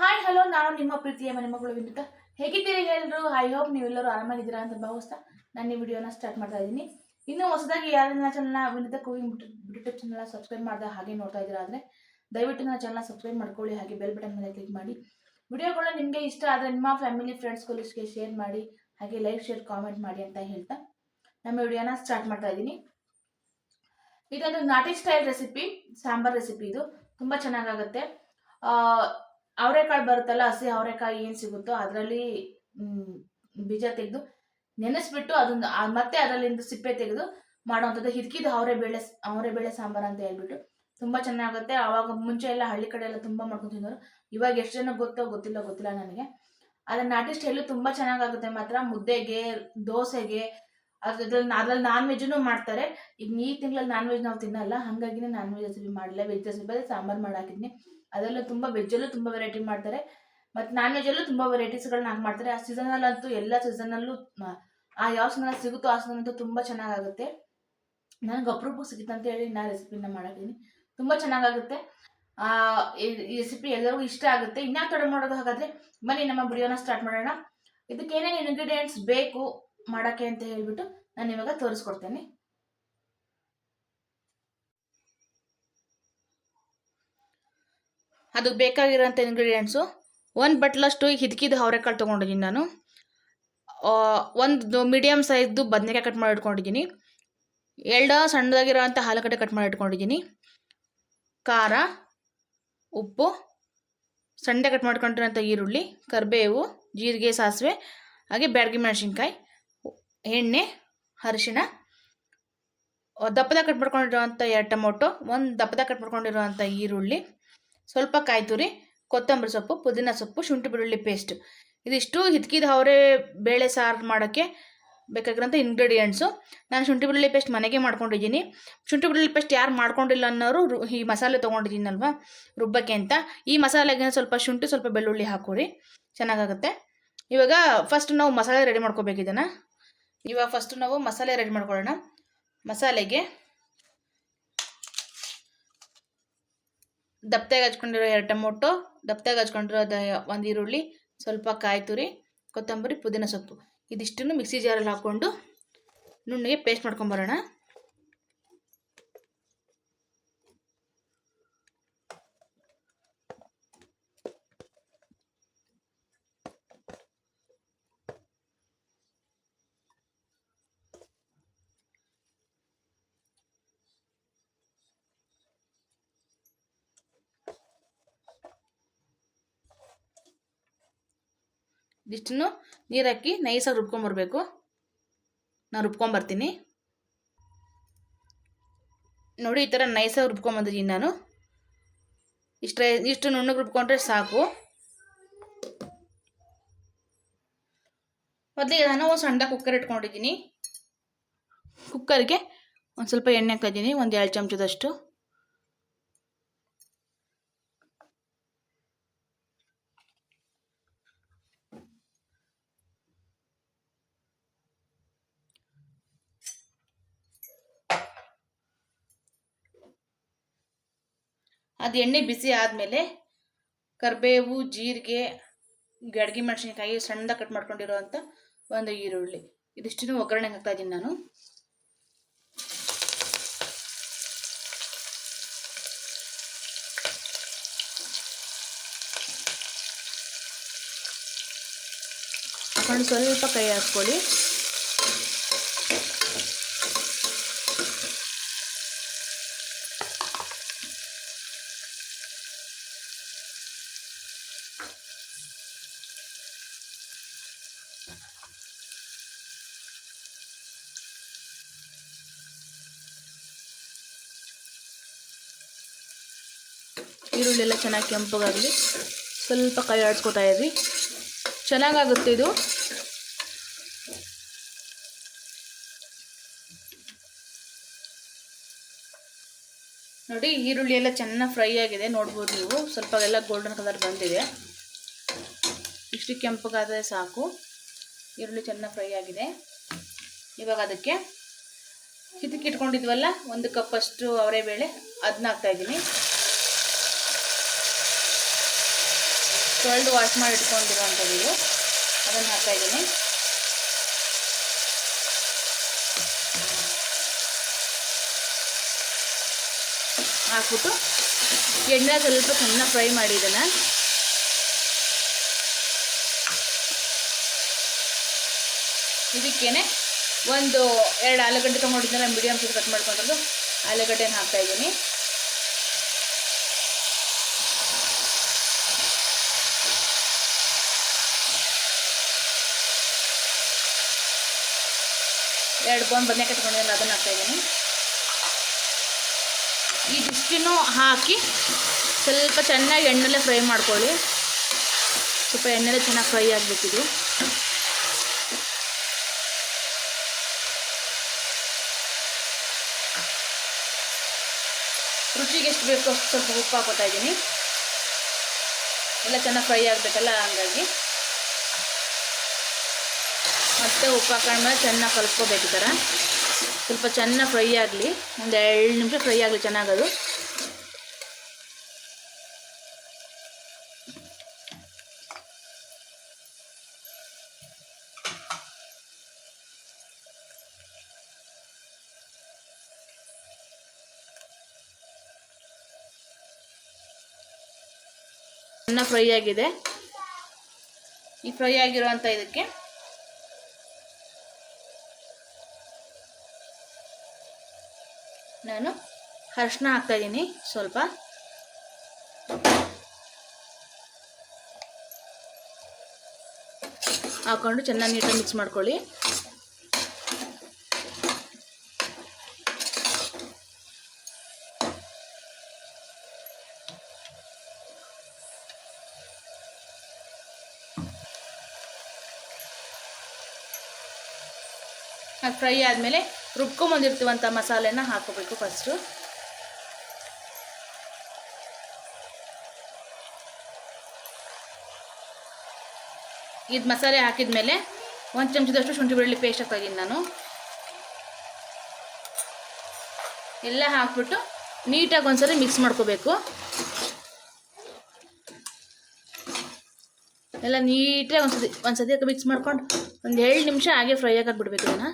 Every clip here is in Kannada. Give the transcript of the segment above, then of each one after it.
ಹಾಯ್ ಹಲೋ ನಾನು ನಿಮ್ಮ ಪ್ರೀತಿಯ ಮನೆ ಮಗಳು ವಿನಿತಾ. ಹೇಗಿದ್ದೀರಿ ಎಲ್ಲರೂ ಐ ಹೋಪ್ ನೀವೆಲ್ಲರೂ ಆರಾಮಾಗಿದ್ದೀರಾ ಅಂತ ಭಾವಿಸ್ತಾ ನಾನು ಈ ವಿಡಿಯೋನ ಸ್ಟಾರ್ಟ್ ಮಾಡ್ತಾ ಇದ್ದೀನಿ. ಇನ್ನು ಹೊಸದಾಗಿ ಯಾರನ್ನ ಚಾನಲ್ನ ವಿನಿತಾ ಕುಕಿಂಗ್ ಯೂಟ್ಯೂಬ್ ಚಾನಲ್ನ ಸಬ್ಸ್ಕ್ರೈಬ್ ಮಾಡಿದ ಹಾಗೆ ನೋಡ್ತಾ ಇದ್ದೀರಾ ಅಂದರೆ ದಯವಿಟ್ಟು ನನ್ನ ಚಾನಲ್ನ ಸಬ್ಸ್ಕ್ರೈಬ್ ಮಾಡ್ಕೊಳ್ಳಿ, ಹಾಗೆ ಬೆಲ್ ಬಟನ್ ಮೇಲೆ ಕ್ಲಿಕ್ ಮಾಡಿ. ವಿಡಿಯೋಗಳು ನಿಮಗೆ ಇಷ್ಟ ಆದರೆ ನಿಮ್ಮ ಫ್ಯಾಮಿಲಿ ಫ್ರೆಂಡ್ಸ್ ಕೊಲೀಸ್ಗೆ ಶೇರ್ ಮಾಡಿ, ಹಾಗೆ ಲೈಕ್ ಶೇರ್ ಕಾಮೆಂಟ್ ಮಾಡಿ ಅಂತ ಹೇಳ್ತಾ ನಮ್ಮ ವಿಡಿಯೋನ ಸ್ಟಾರ್ಟ್ ಮಾಡ್ತಾ ಇದ್ದೀನಿ. ಇದೊಂದು ನಾಟಿ ಸ್ಟೈಲ್ ರೆಸಿಪಿ ಸಾಂಬಾರ್ ರೆಸಿಪಿ ಇದು. ತುಂಬ ಚೆನ್ನಾಗಾಗುತ್ತೆ. ಅವರೆಕಾಳು ಬರುತ್ತಲ್ಲ, ಹಸಿ ಅವರೆಕಾಯಿ ಏನು ಸಿಗುತ್ತೋ ಅದರಲ್ಲಿ ಬೀಜ ತೆಗೆದು ನೆನೆಸ್ಬಿಟ್ಟು ಅದೊಂದು ಮತ್ತೆ ಅದರಲ್ಲಿಂದ ಸಿಪ್ಪೆ ತೆಗೆದು ಮಾಡುವಂಥದ್ದು. ಹಿದ್ಕಿದ ಅವರೆ ಬೇಳೆ ಅವರೆ ಬೇಳೆ ಸಾಂಬಾರು ಅಂತ ಹೇಳ್ಬಿಟ್ಟು. ತುಂಬ ಚೆನ್ನಾಗುತ್ತೆ. ಆವಾಗ ಮುಂಚೆ ಎಲ್ಲ ಹಳ್ಳಿ ಕಡೆ ಎಲ್ಲ ತುಂಬ ಮಾಡ್ಕೊಂಡು ತಿನ್ನೋರು ಇವಾಗ ಎಷ್ಟು ಜನ ಗೊತ್ತೋ ಗೊತ್ತಿಲ್ಲ ಗೊತ್ತಿಲ್ಲ ನನಗೆ. ಆದರೆ ಆಟಿಸ್ಟ್ ಸ್ಟೈಲು ತುಂಬ ಚೆನ್ನಾಗಾಗುತ್ತೆ ಮಾತ್ರ. ಮುದ್ದೆಗೆ, ದೋಸೆಗೆ ಅದ್ರಲ್ಲಿ ಅದ್ರಲ್ಲಿ ನಾನ್ ವೆಜ್ನು ಮಾಡ್ತಾರೆ. ಈಗ ಈ ತಿಂಗಳಲ್ಲಿ ನಾನ್ ವೆಜ್ ನಾವು ತಿನ್ನಲ್ಲ. ಹಾಗಾಗಿನೇ ನಾನ್ ವೆಜ್ ರೆಸಿಪಿ ಮಾಡಿಲ್ಲ ವೆಜ್ ರೆಸಿಪಿ ಸಾಂಬಾರು ಮಾಡಾಕಿದ್ನಿ ಅದರಲ್ಲೂ ತುಂಬ ವೆಜ್ಜಲ್ಲೂ ತುಂಬ ವೆರೈಟಿ ಮಾಡ್ತಾರೆ. ಮತ್ತು ನಾನ್ ವೆಜ್ಜಲ್ಲೂ ತುಂಬ ವೆರೈಟೀಸ್ಗಳನ್ನ ಹಾಕಿ ಮಾಡ್ತಾರೆ. ಆ ಸೀಸನಲ್ಲಂತೂ ಎಲ್ಲ ಸೀಸನಲ್ಲೂ ಆ ಯಾವ ಸೀಸನಲ್ಲಿ ಸಿಗುತ್ತೋ ಆ ಸೀಸನ್ ಅಂತೂ ತುಂಬ ಚೆನ್ನಾಗಾಗುತ್ತೆ. ನನಗೆ ಸಿಗುತ್ತೆ ಅಂತ ಹೇಳಿ ನಾನು ರೆಸಿಪಿನ ಮಾಡಿದ್ದೀನಿ ತುಂಬ ಚೆನ್ನಾಗಾಗುತ್ತೆ. ಆ, ಈ ರೆಸಿಪಿ ಎಲ್ಲರಿಗೂ ಇಷ್ಟ ಆಗುತ್ತೆ. ಇನ್ಯಾವ ತಡ ಮಾಡೋದು ಹಾಗಾದರೆ ಬನ್ನಿ ನಮ್ಮ ವಿಡಿಯೋನ ಸ್ಟಾರ್ಟ್ ಮಾಡೋಣ. ಇದಕ್ಕೆ ಏನೇನು ಇಂಗ್ರೀಡಿಯೆಂಟ್ಸ್ ಬೇಕು ಮಾಡೋಕ್ಕೆ ಅಂತ ಹೇಳ್ಬಿಟ್ಟು ನಾನು ಇವಾಗ ತೋರಿಸ್ಕೊಡ್ತೇನೆ. ಅದು ಬೇಕಾಗಿರೋಂಥ ಇಂಗ್ರೀಡಿಯೆಂಟ್ಸು ಒಂದು ಬಟ್ಲಷ್ಟು ಹಿದ್ಕಿದ ಅವರೆಕಾಳು ತೊಗೊಂಡಿದ್ದೀನಿ ನಾನು. ಒಂದು ಮೀಡಿಯಮ್ ಸೈಜ್ದು ಬದನೆಕಾಯಿ ಕಟ್ ಮಾಡಿ ಇಟ್ಕೊಂಡಿದ್ದೀನಿ ಎಳ್ಳ ಸಣ್ಣದಾಗಿರೋಂಥ ಆಲೂಗಡ್ಡೆ ಕಟ್ ಮಾಡಿ ಇಟ್ಕೊಂಡಿದ್ದೀನಿ ಖಾರ, ಉಪ್ಪು ಸಣ್ಣಗೆ ಕಟ್ ಮಾಡ್ಕೊಂಡಿರೋಂಥ ಈರುಳ್ಳಿ, ಕರಿಬೇವು, ಜೀರಿಗೆ, ಸಾಸಿವೆ, ಹಾಗೆ ಬ್ಯಾಡಗಿ ಮೆಣಸಿನ್ಕಾಯಿ, ಎಣ್ಣೆ, ಅರಿಶಿಣ. ದಪ್ಪದಾಗ ಕಟ್ ಮಾಡ್ಕೊಂಡಿರೋವಂಥ ಎರಡು ಟೊಮೊಟೊ, ಒಂದು ದಪ್ಪದಾಗ ಕಟ್ ಮಾಡ್ಕೊಂಡಿರೋವಂಥ ಈರುಳ್ಳಿ. ಸ್ವಲ್ಪ ಕಾಯಿ ತುರಿ, ಕೊತ್ತಂಬರಿ ಸೊಪ್ಪು, ಪುದೀನ ಸೊಪ್ಪು, ಶುಂಠಿ ಬೆಳ್ಳುಳ್ಳಿ ಪೇಸ್ಟ್ ಇದಿಷ್ಟು ಹಿತ್ಕಿದ ಅವರೇ ಬೇಳೆ ಸಾರು ಮಾಡೋಕ್ಕೆ ಬೇಕಾಗಿರೋಂಥ ಇಂಗ್ರೀಡಿಯೆಂಟ್ಸು ನಾನು ಶುಂಠಿ ಬೆಳ್ಳುಳ್ಳಿ ಪೇಸ್ಟ್ ಮನೆಗೆ ಮಾಡ್ಕೊಂಡಿದ್ದೀನಿ. ಶುಂಠಿ ಬೆಳ್ಳುಳ್ಳಿ ಪೇಸ್ಟ್ ಯಾರು ಮಾಡ್ಕೊಂಡಿಲ್ಲ ಅನ್ನೋರು ಈ ಮಸಾಲೆ ತೊಗೊಂಡಿದ್ದೀನಲ್ವ, ರುಬ್ಬಕ್ಕೆ ಅಂತ. ಈ ಮಸಾಲೆಗೆ ಸ್ವಲ್ಪ ಶುಂಠಿ, ಸ್ವಲ್ಪ ಬೆಳ್ಳುಳ್ಳಿ ಹಾಕೋರಿ ಚೆನ್ನಾಗಾಗುತ್ತೆ. ಇವಾಗ ಫಸ್ಟ್ ನಾವು ಮಸಾಲೆ ರೆಡಿ ಮಾಡ್ಕೋಬೇಕು ಇದನ್ನು ಇವಾಗ ಫಸ್ಟ್ ನಾವು ಮಸಾಲೆ ರೆಡಿ ಮಾಡ್ಕೊಳ್ಳೋಣ. ಮಸಾಲೆಗೆ ದಪ್ಪದಾಗಿ ಹಚ್ಕೊಂಡಿರೋ ಎರಡು ಟೊಮೊಟೊ ದಪ್ಪದಾಗಿ ಹಚ್ಕೊಂಡಿರೋ ಒಂದು ಈರುಳ್ಳಿ, ಸ್ವಲ್ಪ ಕಾಯಿ ತುರಿ, ಕೊತ್ತಂಬರಿ, ಪುದೀನ ಸೊಪ್ಪು. ಇದಿಷ್ಟನ್ನು ಮಿಕ್ಸಿ ಜಾರಲ್ಲಿ ಹಾಕ್ಕೊಂಡು ನುಣ್ಣಗೆ ಪೇಸ್ಟ್ ಮಾಡ್ಕೊಂಬರೋಣ. ಇದಿಷ್ಟನ್ನು ನೀರು ಹಾಕಿ ನೈಸಾಗಿ ರುಬ್ಕೊಂಬರ್ಬೇಕು ನಾನು ರುಬ್ಕೊಂಬರ್ತೀನಿ ನೋಡಿ, ಈ ಥರ ನೈಸಾಗಿ ರುಬ್ಕೊಂಬಂದಿದ್ದೀನಿ ನಾನು. ಇಷ್ಟ, ಇಷ್ಟು ನುಣ್ಣಗೆ ರುಬ್ಕೊಂಡ್ರೆ ಸಾಕು. ಮೊದಲಿಗೆ ನಾನು ಒಂದು ಸಣ್ಣ ಕುಕ್ಕರ್ ಇಟ್ಕೊಂಡಿದ್ದೀನಿ. ಕುಕ್ಕರ್ಗೆ ಒಂದು ಸ್ವಲ್ಪ ಎಣ್ಣೆ ಹಾಕಿದ್ದೀನಿ ಒಂದು ಎರಡು ಚಮಚದಷ್ಟು. ಅದು ಎಣ್ಣೆ ಬಿಸಿ ಆದಮೇಲೆ ಕರಿಬೇವು, ಜೀರಿಗೆ, ಗಡ್ಗೆ ಮೆಣಸಿನ್ಕಾಯಿ ಸಣ್ಣದಾಗಿ ಕಟ್ ಮಾಡ್ಕೊಂಡಿರೋವಂಥ ಒಂದು ಈರುಳ್ಳಿ. ಇದಿಷ್ಟು ಒಗ್ಗರಣೆಗೆ ಹಾಕ್ತಾ ಇದ್ದೀನಿ ನಾನು. ಸ್ವಲ್ಪ ಕೈ ಹಾಕ್ಕೊಳ್ಳಿ. ಎಲ್ಲ ಚೆನ್ನಾಗಿ ಕೆಂಪಗಾಗಲಿ ಸ್ವಲ್ಪ ಕೈ ಆಡಿಸ್ಕೊತಾ ಇದ್ವಿ ಚೆನ್ನಾಗಾಗುತ್ತೆ ಇದು. ನೋಡಿ, ಈರುಳ್ಳಿ ಎಲ್ಲ ಚೆನ್ನಾಗಿ ಫ್ರೈ ಆಗಿದೆ. ನೋಡ್ಬೋದು ನೀವು. ಸ್ವಲ್ಪ ಎಲ್ಲ ಗೋಲ್ಡನ್ ಕಲರ್ ಬಂದಿದೆ. ಇಷ್ಟು ಕೆಂಪಗಾದರೆ ಸಾಕು. ಈರುಳ್ಳಿ ಚೆನ್ನಾಗಿ ಫ್ರೈ ಆಗಿದೆ. ಇವಾಗ ಅದಕ್ಕೆ ಇದಕ್ಕೆ ಒಂದು ಕಪ್ಪಷ್ಟು ಅವರೆಬೇಳೆ ಅದನ್ನ ಹಾಕ್ತಾ ತೊಳೆದು ವಾಶ್ ಮಾಡಿ ಇಟ್ಕೊಂಡಿರೋವಂಥದ್ದು ಅದನ್ನು ಹಾಕ್ತಾ ಇದ್ದೀನಿ. ಹಾಕ್ಬಿಟ್ಟು ಎಣ್ಣೆ ಸ್ವಲ್ಪ ಚೆನ್ನಾಗಿ ಫ್ರೈ ಮಾಡಿ ಇದನ್ನು. ಇದಕ್ಕೇನೆ ಒಂದು ಎರಡು ಆಲೂಗಡ್ಡೆ ತೊಗೊಂಡಿದ್ದೆಲ್ಲ ಮೀಡಿಯಮ್ ಸೈಜ್ ಕಟ್ ಮಾಡ್ಕೊಂಡಿರೋದು. ಆಲೂಗಡ್ಡೆನ ಹಾಕ್ತಾ ಎರಡು ಬೌನ್ ಬನ್ನಿ ತಗೊಂಡಿದ್ದೆಲ್ಲ ಅದನ್ನು ಹಾಕ್ತಾ ಇದ್ದೀನಿ. ಇದಿಷ್ಟನ್ನು ಹಾಕಿ ಸ್ವಲ್ಪ ಚೆನ್ನಾಗಿ ಎಣ್ಣೆಲೆ ಫ್ರೈ ಮಾಡ್ಕೊಳ್ಳಿ. ಸ್ವಲ್ಪ ಎಣ್ಣೆಲೆ ಚೆನ್ನಾಗಿ ಫ್ರೈ ಆಗಬೇಕಿದು. ರುಚಿಗೆ ಎಷ್ಟು ಬೇಕೋ ಅಷ್ಟು ಸ್ವಲ್ಪ ಉಪ್ಪು ಹಾಕೋತಾ ಇದ್ದೀನಿ. ಎಲ್ಲ ಚೆನ್ನಾಗಿ ಫ್ರೈ ಆಗಬೇಕಲ್ಲ, ಹಂಗಾಗಿ. ಮತ್ತೆ ಉಪ್ಪು ಹಾಕೊಂಡ್ಮೇಲೆ ಚೆನ್ನಾಗಿ ಕಲ್ಸ್ಕೋಬೇಕು ಈ ಥರ. ಸ್ವಲ್ಪ ಚೆನ್ನಾಗಿ ಫ್ರೈ ಆಗಲಿ, ಒಂದು ಎರಡು ನಿಮಿಷ ಫ್ರೈ ಆಗಲಿ ಚೆನ್ನಾಗದು. ಚೆನ್ನಾಗಿ ಫ್ರೈ ಆಗಿದೆ. ಈ ಫ್ರೈ ಆಗಿರುವಂಥ ಇದಕ್ಕೆ ನಾನು ಅರಶಿನ ಹಾಕ್ತಾ ಇದ್ದೀನಿ ಸ್ವಲ್ಪ. ಹಾಕೊಂಡು ಚೆನ್ನಾಗಿ ನೀಟಾಗಿ ಮಿಕ್ಸ್ ಮಾಡ್ಕೊಳ್ಳಿ. ಫ್ರೈ ಆದಮೇಲೆ ರುಬ್ಕೊಂಬಂದಿರ್ತೀವಂಥ ಮಸಾಲೆನ ಹಾಕೋಬೇಕು ಫಸ್ಟು ಇದು ಮಸಾಲೆ ಹಾಕಿದ್ಮೇಲೆ ಒಂದು ಚಮಚದಷ್ಟು ಶುಂಠಿ ಬೆಳ್ಳುಳ್ಳಿ ಪೇಸ್ಟ್ ಹಾಕ್ತಾಯಿದ್ದೀನಿ ನಾನು. ಎಲ್ಲ ಹಾಕ್ಬಿಟ್ಟು ನೀಟಾಗಿ ಒಂದ್ಸರಿ ಮಿಕ್ಸ್ ಮಾಡ್ಕೋಬೇಕು. ಎಲ್ಲ ನೀಟಾಗಿ ಒಂದ್ಸತಿ ಒಂದ್ಸತಿ ಮಿಕ್ಸ್ ಮಾಡ್ಕೊಂಡು ಒಂದು ಎರಡು ನಿಮಿಷ ಹಾಗೆ ಫ್ರೈ ಆಗಿ ಬಿಡಬೇಕು ಇದನ್ನು.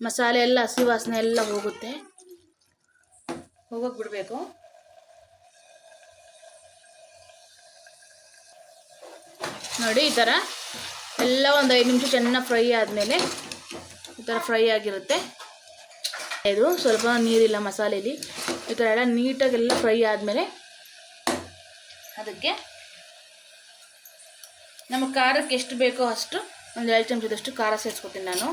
ಮಸಾಲೆ ಎಲ್ಲ, ಹಸಿ ವಾಸನೆ ಎಲ್ಲ ಹೋಗುತ್ತೆ. ಹೋಗೋಕೆ ಬಿಡಬೇಕು ನೋಡಿ, ಈ ಥರ ಎಲ್ಲ ಒಂದು ಐದು ನಿಮಿಷ ಚೆನ್ನಾಗಿ ಫ್ರೈ ಆದಮೇಲೆ ಈ ಥರ ಫ್ರೈ ಆಗಿರುತ್ತೆ. ಇದು ಸ್ವಲ್ಪ ನೀರಿಲ್ಲ ಮಸಾಲೆಯಲ್ಲಿ ಈ ಥರ ಎಲ್ಲ ನೀಟಾಗೆಲ್ಲ ಫ್ರೈ ಆದಮೇಲೆ ಅದಕ್ಕೆ ನಮ್ಮ ಖಾರಕ್ಕೆ ಎಷ್ಟು ಬೇಕೋ ಅಷ್ಟು ಒಂದು ಎರಡು ಚಮಚದಷ್ಟು ಖಾರ ಸೇರಿಸ್ಕೊತೀನಿ ನಾನು.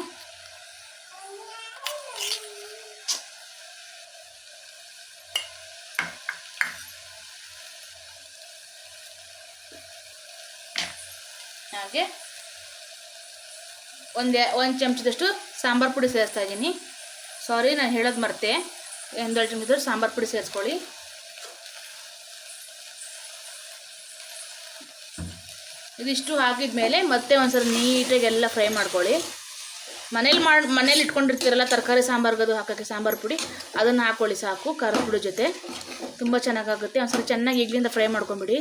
ಹಾಗೆ ಒಂದು ಒಂದು ಚಮಚದಷ್ಟು ಸಾಂಬಾರು ಪುಡಿ ಸೇರಿಸ್ತಾ ಇದ್ದೀನಿ. ಸಾರಿ ನಾನು ಹೇಳೋದು ಮರ್ತೆ. ಒಂದೆರಡು ಚಮಚದಷ್ಟು ಸಾಂಬಾರು ಪುಡಿ ಸೇರಿಸ್ಕೊಳ್ಳಿ. ಇದಿಷ್ಟು ಹಾಕಿದ್ಮೇಲೆ ಮತ್ತೆ ಒಂದ್ಸಲ ನೀಟಾಗಿ ಎಲ್ಲ ಫ್ರೈ ಮಾಡ್ಕೊಳ್ಳಿ. ಮನೇಲಿ ಮಾಡಿ, ಮನೇಲಿ ಇಟ್ಕೊಂಡಿರ್ತೀರಲ್ಲ ತರಕಾರಿ ಸಾಂಬಾರ್ಗದು ಹಾಕೋಕ್ಕೆ ಸಾಂಬಾರು ಪುಡಿ, ಅದನ್ನು ಹಾಕ್ಕೊಳ್ಳಿ ಸಾಕು, ಖಾರದ ಪುಡಿ ಜೊತೆ. ತುಂಬ ಚೆನ್ನಾಗಾಗುತ್ತೆ. ಒಂದ್ಸಲ ಚೆನ್ನಾಗಿ ಈಗಲಿಂದ ಫ್ರೈ ಮಾಡ್ಕೊಂಬಿಡಿ.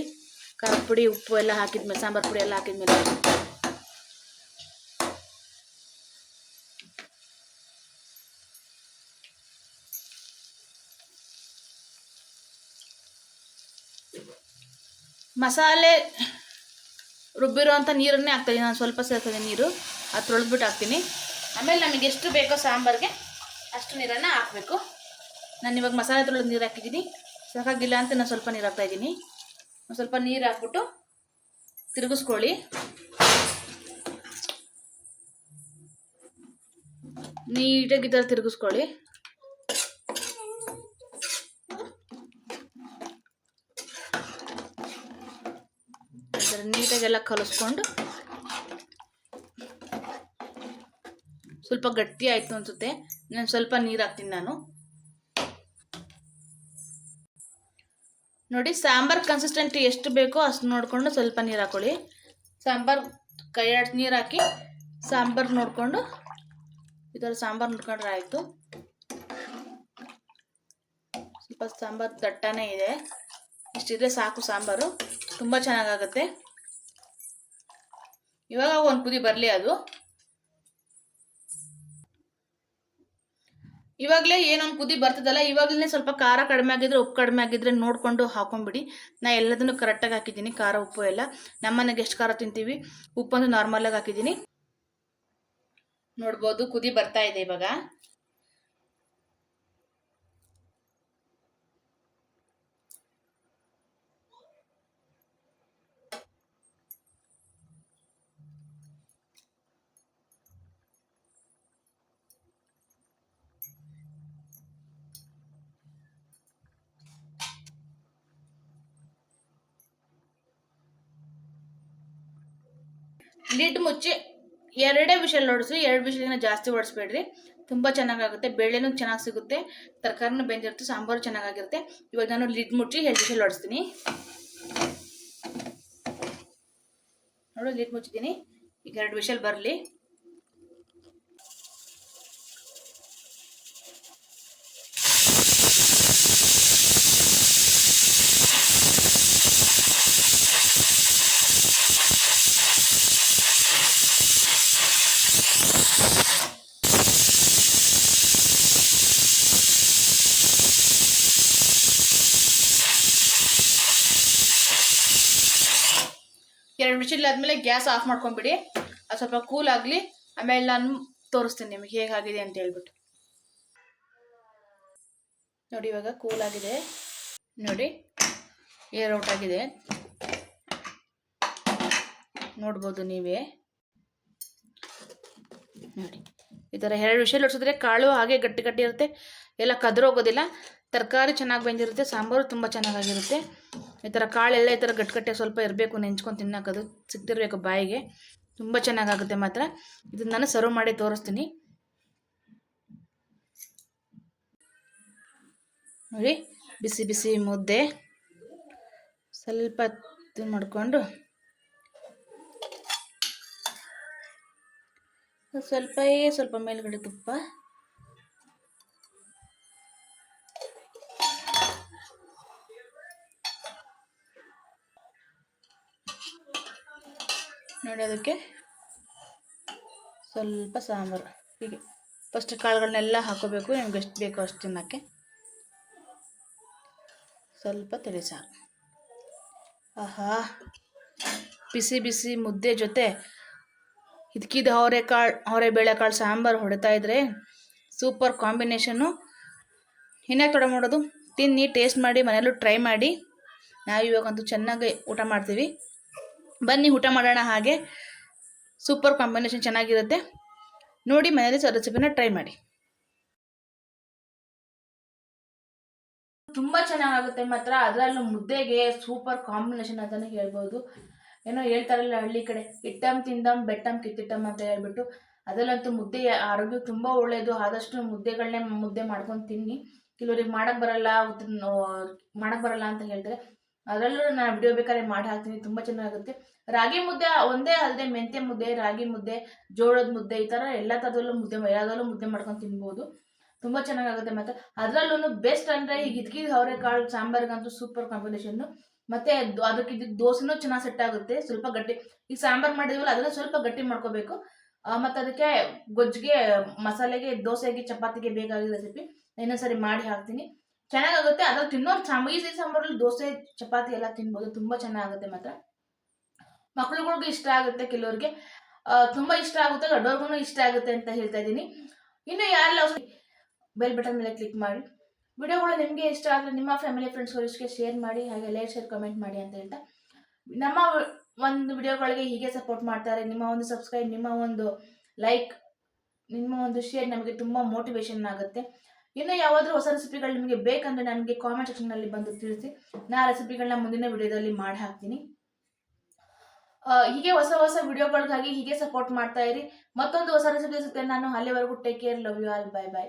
ಖಾರದ ಪುಡಿ, ಉಪ್ಪು ಎಲ್ಲ ಹಾಕಿದ್ಮೇಲೆ, ಸಾಂಬಾರು ಪುಡಿ ಎಲ್ಲ ಹಾಕಿದ್ಮೇಲೆ. ಮಸಾಲೆ ರುಬ್ಬಿರೋವಂಥ ನೀರನ್ನೇ ಹಾಕ್ತಾಯಿದ್ದೀನಿ ನಾನು ಸ್ವಲ್ಪ ಸೇರ್ತದೆ ನೀರು. ಅದು ತೊಳೆದ್ಬಿಟ್ಟು ಹಾಕ್ತೀನಿ. ಆಮೇಲೆ ನಮಗೆ ಎಷ್ಟು ಬೇಕೋ ಸಾಂಬಾರಿಗೆ ಅಷ್ಟು ನೀರನ್ನು ಹಾಕಬೇಕು. ನಾನು ಇವಾಗ ಮಸಾಲೆ ತೊಳೆದು ನೀರು ಹಾಕಿದ್ದೀನಿ. ಸಾಕಾಗಿಲ್ಲ ಅಂತ ನಾನು ಸ್ವಲ್ಪ ನೀರು ಹಾಕ್ತಾಯಿದ್ದೀನಿ ಒಂದು ಸ್ವಲ್ಪ ನೀರು ಹಾಕ್ಬಿಟ್ಟು ತಿರುಗಿಸ್ಕೊಳ್ಳಿ. ನೀಟಾಗಿ ತಿರುಗಿಸ್ಕೊಳ್ಳಿ. ನೀಟಾಗೆಲ್ಲ ಕಲಿಸ್ಕೊಂಡು ಸ್ವಲ್ಪ ಗಟ್ಟಿ ಆಯಿತು ಅನಿಸುತ್ತೆ. ನಾನು ಸ್ವಲ್ಪ ನೀರು ಹಾಕ್ತೀನಿ ನಾನು. ನೋಡಿ, ಸಾಂಬಾರು ಕನ್ಸಿಸ್ಟೆಂಟ್ ಎಷ್ಟು ಬೇಕೋ ಅಷ್ಟು ನೋಡಿಕೊಂಡು ಸ್ವಲ್ಪ ನೀರು ಹಾಕೊಳ್ಳಿ. ಸಾಂಬಾರು ಕೈಯಾಡ್ ನೀರು ಹಾಕಿ ಸಾಂಬಾರು ನೋಡಿಕೊಂಡು, ಈ ಥರ ಸಾಂಬಾರು ನೋಡ್ಕೊಂಡ್ರೆ ಆಯಿತು. ಸ್ವಲ್ಪ ಸಾಂಬಾರು ದಟ್ಟನೇ ಇದೆ. ಇಷ್ಟಿದ್ರೆ ಸಾಕು ಸಾಂಬಾರು. ತುಂಬ ಚೆನ್ನಾಗಾಗುತ್ತೆ. ಇವಾಗ ಒಂದು ಕುದಿ ಬರಲಿ ಅದು. ಇವಾಗಲೇ ಏನೊಂದು ಕುದಿ ಬರ್ತದಲ್ಲ, ಇವಾಗಲೇ ಸ್ವಲ್ಪ ಖಾರ ಕಡಿಮೆ ಆಗಿದ್ರೆ ಉಪ್ಪು ಕಡಿಮೆ ಆಗಿದ್ರೆ ನೋಡಿಕೊಂಡು ಹಾಕೊಂಬಿಡಿ. ನಾ ಎಲ್ಲದನ್ನು ಕರೆಕ್ಟಾಗಿ ಹಾಕಿದ್ದೀನಿ, ಖಾರ, ಉಪ್ಪು ಎಲ್ಲ. ನಮ್ಮನೆಗೆ ಎಷ್ಟು ಖಾರ ತಿಂತೀವಿ? ಉಪ್ಪಂದು ನಾರ್ಮಲಾಗಿ ಹಾಕಿದ್ದೀನಿ. ನೋಡ್ಬೋದು, ಕುದಿ ಬರ್ತಾ ಇದೆ ಇವಾಗ. ಲಿಡ್ ಮುಚ್ಚಿ ಎರಡೇ ವಿಷಲ್ ಹೊಡಿಸಿ ಎರಡು ವಿಷಲಿನ ಜಾಸ್ತಿ ಹೊಡಿಸ್ಬೇಡ್ರಿ ತುಂಬ ಚೆನ್ನಾಗಾಗುತ್ತೆ. ಬೇಳೆನೂ ಚೆನ್ನಾಗಿ ಸಿಗುತ್ತೆ. ತರಕಾರಿನೂ ಬೆಂದಿರುತ್ತೆ, ಸಾಂಬಾರು ಚೆನ್ನಾಗಾಗಿರುತ್ತೆ. ಇವಾಗ ನಾನು ಲಿಡ್ ಮುಚ್ಚಿ ಎರಡು ವಿಷಲ್ ಹೊಡಿಸ್ತೀನಿ ನೋಡು, ಲಿಡ್ ಮುಚ್ಚಿದ್ದೀನಿ. ಈಗ ಎರಡು ವಿಷಲ್ ಬರಲಿ. ಎರಡು ವಿಷಲ್ ಆದಮೇಲೆ ಗ್ಯಾಸ್ ಆಫ್ ಮಾಡ್ಕೊಂಬಿಡಿ. ಅದು ಸ್ವಲ್ಪ ಕೂಲ್ ಆಗಲಿ. ಆಮೇಲೆ ನಾನು ತೋರಿಸ್ತೀನಿ ನಿಮಗೆ ಹೇಗಾಗಿದೆ ಅಂತ ಹೇಳ್ಬಿಟ್ಟು. ನೋಡಿ ಇವಾಗ ಕೂಲ್ ಆಗಿದೆ. ನೋಡಿ ಏರ್ ಔಟ್ ಆಗಿದೆ. ನೋಡ್ಬೋದು ನೀವೇ. ನೋಡಿ ಈ ಥರ ಎರಡು ವಿಷಯ ಲೋಡ್ಸಿದ್ರೆ ಕಾಳು ಹಾಗೆ ಗಟ್ಟಿ ಗಟ್ಟಿ ಇರುತ್ತೆ. ಎಲ್ಲ ಕದ್ರೋಗೋದಿಲ್ಲ. ತರಕಾರಿ ಚೆನ್ನಾಗಿ ಬೆಂದಿರುತ್ತೆ. ಸಾಂಬಾರು ತುಂಬ ಚೆನ್ನಾಗಾಗಿರುತ್ತೆ. ಈ ಥರ ಕಾಳೆಲ್ಲ ಈ ಥರ ಗಟ್ಟಿ ಗಟ್ಟಿ ಸ್ವಲ್ಪ ಇರಬೇಕು. ನೆಂಚ್ಕೊಂಡು ತಿನ್ನೋಕ್ಕದು ಸಿಕ್ತಿರಬೇಕು ಬಾಯಿಗೆ. ತುಂಬ ಚೆನ್ನಾಗಾಗುತ್ತೆ ಮಾತ್ರ. ಇದನ್ನು ನಾನು ಸರ್ವ್ ಮಾಡಿ ತೋರಿಸ್ತೀನಿ. ನೋಡಿ, ಬಿಸಿ ಬಿಸಿ ಮುದ್ದೆ. ಸ್ವಲ್ಪ ಇದು ಮಾಡಿಕೊಂಡು ಸ್ವಲ್ಪ ಸ್ವಲ್ಪ ಮೇಲ್ಗಡೆ ತುಪ್ಪ. ನೋಡಿ ಅದಕ್ಕೆ ಸ್ವಲ್ಪ ಸಾಂಬಾರು. ಹೀಗೆ. ಫಸ್ಟ್ ಕಾಳುಗಳನ್ನೆಲ್ಲ ಹಾಕೋಬೇಕು. ನಿಮ್ಗೆ ಎಷ್ಟು ಬೇಕೋ ಅಷ್ಟು ತಿನ್ನೋಕ್ಕೆ. ಸ್ವಲ್ಪ ತಿಳಿ ಆಹಾ. ಬಿಸಿ ಬಿಸಿ ಮುದ್ದೆ ಜೊತೆ ಇದಕ್ಕಿದ ಅವರೆಕಾಳು ಅವರೆ ಬೇಳೆಕಾಳು ಸಾಂಬಾರು ಹೊಡಿತಾ ಇದ್ರೆ ಸೂಪರ್ ಕಾಂಬಿನೇಷನ್ನು. ಇನ್ಯಾಕೆ ತಡ ಮಾಡೋದು? ತಿನ್ನಿ, ಟೇಸ್ಟ್ ಮಾಡಿ, ಮನೆಯಲ್ಲೂ ಟ್ರೈ ಮಾಡಿ. ನಾವು ಇವಾಗಂತೂ ಚೆನ್ನಾಗಿ ಊಟ ಮಾಡ್ತೀವಿ. ಬನ್ನಿ, ಊಟ ಮಾಡೋಣ ಹಾಗೆ. ಸೂಪರ್ ಕಾಂಬಿನೇಷನ್ ಚೆನ್ನಾಗಿರುತ್ತೆ. ನೋಡಿ ಮನೇಲಿ ರೆಸಿಪಿನ ಟ್ರೈ ಮಾಡಿ. ತುಂಬ ಚೆನ್ನಾಗಾಗುತ್ತೆ ಮಾತ್ರ. ಅದರಲ್ಲೂ ಮುದ್ದೆಗೆ ಸೂಪರ್ ಕಾಂಬಿನೇಷನ್ ಅಂತಲೇ ಹೇಳ್ಬೋದು. ಏನೋ ಹೇಳ್ತಾರಲ್ಲ ಹಳ್ಳಿ ಕಡೆ, ಇಟ್ಟಂ ತಿಂದಮ್ ಬೆಟ್ಟಂ ಕಿತ್ತಿಟ್ಟಮ್ ಅಂತ ಹೇಳ್ಬಿಟ್ಟು, ಅದರಲ್ಲಂತೂ ಮುದ್ದೆ ಆರೋಗ್ಯ ತುಂಬ ಒಳ್ಳೆಯದು ಆದಷ್ಟು ಮುದ್ದೆಗಳನ್ನೇ ಮುದ್ದೆ ಮಾಡ್ಕೊಂಡು ತಿನ್ನಿ. ಕೆಲವ್ರಿಗೆ ಮಾಡಕ್ಕೆ ಬರಲ್ಲ ಮಾಡಕ್ಕೆ ಬರಲ್ಲ ಅಂತ ಹೇಳ್ತಾರೆ. ಅದರಲ್ಲೂ ನಾನು ವಿಡಿಯೋ ಬೇಕಾದ್ರೆ ಮಾಡಿ ಹಾಕ್ತೀನಿ, ತುಂಬ ಚೆನ್ನಾಗುತ್ತೆ ರಾಗಿ ಮುದ್ದೆ ಒಂದೇ ಅಲ್ಲದೆ ಮೆಂತ್ಯ ಮುದ್ದೆ, ರಾಗಿ ಮುದ್ದೆ, ಜೋಳದ ಮುದ್ದೆ, ಈ ಥರ ಎಲ್ಲ ಥರದಲ್ಲೂ ಮುದ್ದೆ ಯಾವುದಲ್ಲೂ ಮುದ್ದೆ ಮಾಡ್ಕೊಂಡು ತಿನ್ಬೋದು. ತುಂಬ ಚೆನ್ನಾಗಾಗುತ್ತೆ ಮತ್ತು ಅದರಲ್ಲೂ ಬೆಸ್ಟ್ ಅಂದರೆ ಈಗ ಅವರೆಕಾಳು, ಸಾಂಬಾರಿಗಂತೂ ಸೂಪರ್ ಕಾಂಬಿನೇಷನ್ನು ಮತ್ತು ಅದಕ್ಕೆ ದೋಸೆನೂ ಚೆನ್ನಾಗಿ ಸೆಟ್ ಆಗುತ್ತೆ. ಸ್ವಲ್ಪ ಗಟ್ಟಿ ಈಗ ಸಾಂಬಾರ್ ಮಾಡಿದ್ವಲ್ಲ, ಅದನ್ನ ಸ್ವಲ್ಪ ಗಟ್ಟಿ ಮಾಡ್ಕೋಬೇಕು. ಮತ್ತೆ ಅದಕ್ಕೆ ಗೊಜ್ಜಿಗೆ, ಮಸಾಲೆಗೆ, ದೋಸೆಗೆ, ಚಪಾತಿಗೆ ಬೇಕಾಗಿರೋ ರೆಸಿಪಿ ಇನ್ನೊಂದ್ಸರಿ ಮಾಡಿ ಹಾಕ್ತೀನಿ. ಚೆನ್ನಾಗಾಗುತ್ತೆ. ಅದ್ರಲ್ಲಿ ತಿನ್ನೋರು ಸಾಂಬಾರ್ ಈ ಸಾಂಬಾರಲ್ಲಿ ದೋಸೆ, ಚಪಾತಿ ಎಲ್ಲ ತಿನ್ಬೋದು. ತುಂಬ ಚೆನ್ನಾಗುತ್ತೆ ಮಾತ್ರ. ಮಕ್ಳುಗಳ್ಗೂ ಇಷ್ಟ ಆಗುತ್ತೆ ಕೆಲವ್ರಿಗೆ. ತುಂಬ ಇಷ್ಟ ಆಗುತ್ತೆ, ದೊಡ್ಡವ್ರಿಗೂ ಇಷ್ಟ ಆಗುತ್ತೆ ಅಂತ ಹೇಳ್ತಾ ಇದ್ದೀನಿ. ಇನ್ನು ಯಾರೆಲ್ಲ ಬೆಲ್ ಬಟನ್ ಮೇಲೆ ಕ್ಲಿಕ್ ಮಾಡಿ. ವಿಡಿಯೋಗಳು ನಿಮಗೆ ಇಷ್ಟ ಆದರೆ ನಿಮ್ಮ ಫ್ಯಾಮಿಲಿ ಫ್ರೆಂಡ್ಸ್ಗಳಿಗೆ ಶೇರ್ ಮಾಡಿ, ಹಾಗೆ ಲೈಕ್ ಶೇರ್ ಕಮೆಂಟ್ ಮಾಡಿ ಅಂತ ಹೇಳ್ತಾ. ನಮ್ಮ ಒಂದು ವಿಡಿಯೋಗಳಿಗೆ ಹೀಗೆ ಸಪೋರ್ಟ್ ಮಾಡ್ತಾರೆ. ನಿಮ್ಮ ಒಂದು ಸಬ್ಸ್ಕ್ರೈಬ್ ನಿಮ್ಮ ಒಂದು ಲೈಕ್ ನಿಮ್ಮ ಒಂದು ಶೇರ್ ನಮಗೆ ತುಂಬ ಮೋಟಿವೇಶನ್ ಆಗುತ್ತೆ. ಇನ್ನು ಯಾವಾದರೂ ಹೊಸ ರೆಸಿಪಿಗಳು ನಿಮಗೆ ಬೇಕಂದರೆ ನನಗೆ ಕಾಮೆಂಟ್ ಸೆಕ್ಷನ್ನಲ್ಲಿ ಬಂದು ತಿಳಿಸಿ. ನಾ ರೆಸಿಪಿಗಳನ್ನ ಮುಂದಿನ ವಿಡಿಯೋದಲ್ಲಿ ಮಾಡಿ ಹಾಕ್ತೀನಿ. ಹೀಗೆ ಹೊಸ ಹೊಸ ವಿಡಿಯೋಗಳಿಗಾಗಿ ಹೀಗೆ ಸಪೋರ್ಟ್ ಮಾಡ್ತಾ ಇರಿ. ಮತ್ತೊಂದು ಹೊಸ ರೆಸಿಪಿ ಸಿಗುತ್ತೆ ನಾನು ಅಲ್ಲಿವರೆಗೂ take care love you all bye bye